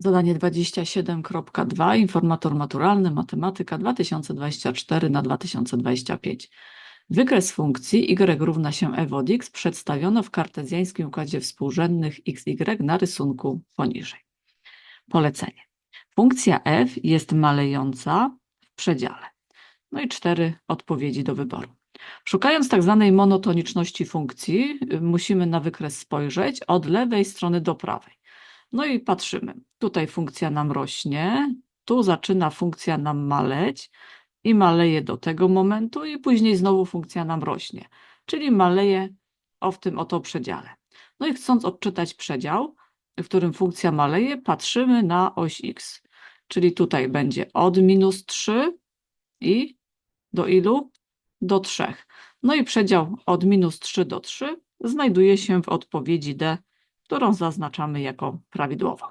Zadanie 27.2, informator maturalny, matematyka 2024 na 2025. Wykres funkcji y równa się f od x przedstawiono w kartezjańskim układzie współrzędnych xy na rysunku poniżej. Polecenie. Funkcja f jest malejąca w przedziale. No i cztery odpowiedzi do wyboru. Szukając tak zwanej monotoniczności funkcji, y, musimy na wykres spojrzeć od lewej strony do prawej. No i patrzymy. Tutaj funkcja nam rośnie, tu zaczyna funkcja nam maleć i maleje do tego momentu i później znowu funkcja nam rośnie, czyli maleje o w tym oto przedziale. No i chcąc odczytać przedział, w którym funkcja maleje, patrzymy na oś x, czyli tutaj będzie od minus 3 i do ilu? Do 3. No i przedział od minus 3 do 3 znajduje się w odpowiedzi D, którą zaznaczamy jako prawidłową.